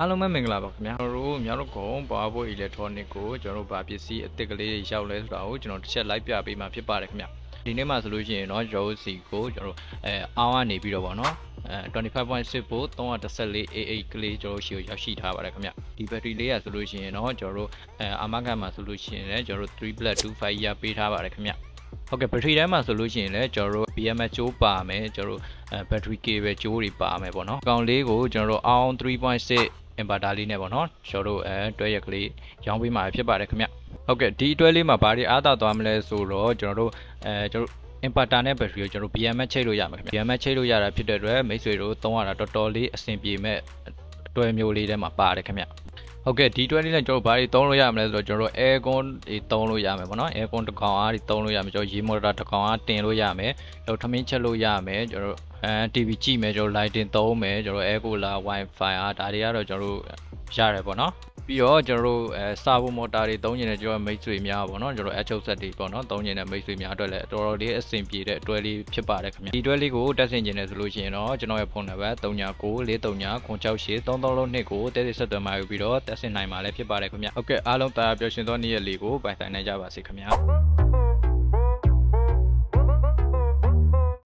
အားလုံးပဲမင်္ဂလာပါခင်ဗျာကျွန်တော်တို့များတော့ကုံ PowerPoint Electronic ကိုကျွန်တော်တို့ဗာပစ္စည်းအသစ်ကလေးရောက်လဲဆိုတာကိုကျွန်တော်တစ်ချက်လိုက်ပြပေးမှာဖြစ်ပါတယ်ခင်ဗျာဒီနေ့မှာဆိုလို့ရှိရင်တော့ JOC ကိုကျွန်တော်တို့အဲအောင်းကနေပြီးတော့ဗောနော်25.6ဖို့ 314AA ကလေးကျွန်တော်တို့ရှိကိုရောက်ရှိထားပါတယ်ခင်ဗျဒီဘက်ထရီလေးရဆိုလို့ရှိရင်တော့ကျွန်တော်တို့အဲအာမခံမှာဆိုလို့ရှိရင်လည်းကျွန်တော်တို့3.25ရပေးထားပါတယ်ခင်ဗျဟုတ်ကဲ့ဘက်ထရီတိုင်းမှာဆိုလို့ရှိရင်လည်းကျွန်တော်တို့ BMS ကြိုးပါမယ်ကျွန်တော်တို့ဘက်ထရီ cable ကြိုးတွေပါမယ်ပေါ့နော်။ကောင်လေးကိုကျွန်တော်တို့ AON 3.6 inverter လေးနဲ့ပေါ့နော်ကျွန်တော်တို့အဲတွဲရက်ကလေးရောင်းပေးမှာဖြစ်ပါတယ်ခင်ဗျဟုတ်ကဲ့ဒီအတွဲလေးမှာဘာတွေအားသာသွားမလဲဆိုတော့ကျွန်တော်တို့အဲကျွန်တော်တို့ inverter နဲ့ battery ကိုကျွန်တော်တို့ BMS ချိတ်လို့ရမှာခင်ဗျ BMS ချိတ်လို့ရတာဖြစ်တဲ့အတွက်မိတ်ဆွေတို့သုံးရတာတော်တော်လေးအဆင်ပြေမဲ့အတွဲမျိုးလေးထဲမှာပါတယ်ခင်ဗျ ဟုတ်ကဲ့ဒီတွဲလေးနဲ့ကျွန်တော်တို့ဘာတွေသုံးလို့ရမလဲဆိုတော့ကျွန်တော်တို့ aircon တွေသုံးလို့ရမယ်ပေါ့နော် aircon တစ်ကောင်အားတွေသုံးလို့ရမယ်ကျွန်တော်ရေမော်တာတစ်ကောင်အားတင်လို့ရမယ်ကျွန်တော်ထမင်းချက်လို့ရမယ်ကျွန်တော်တို့အဲ TV ကြည့်မယ်ကျွန်တော် lighting သုံးမယ်ကျွန်တော် air cooler wifi အားဒါတွေကတော့ကျွန်တော်တို့ရတယ်ပေါ့နော် ပြီးတော့ကျွန်တော်တို့အဲစာဘိုမော်တာတွေသုံးနေတယ်ကျွန်တော်မိတ်ဆွေများပေါ့နော်ကျွန်တော်အချုပ်ဆက်တွေပေါ့နော်သုံးနေတဲ့မိတ်ဆွေများအတွက်လည်းတော်တော်လေးအဆင်ပြေတဲ့အတွဲလေးဖြစ်ပါတယ်ခင်ဗျဒီအတွဲလေးကိုတက်ဆင်ကျင်နေဆိုလို့ရှိရင်တော့ကျွန်တော်ရဲ့ဖုန်းနံပါတ်3994396332ကိုတဲတဲဆက်သွယ်မှာယူပြီးတော့တက်ဆင်နိုင်မှာလည်းဖြစ်ပါတယ်ခင်ဗျဟုတ်ကဲ့အားလုံးတာပျော်ရွှင်သောနေ့ရက်လေးကိုပိုင်ဆိုင်နိုင်ကြပါစေခင်ဗျ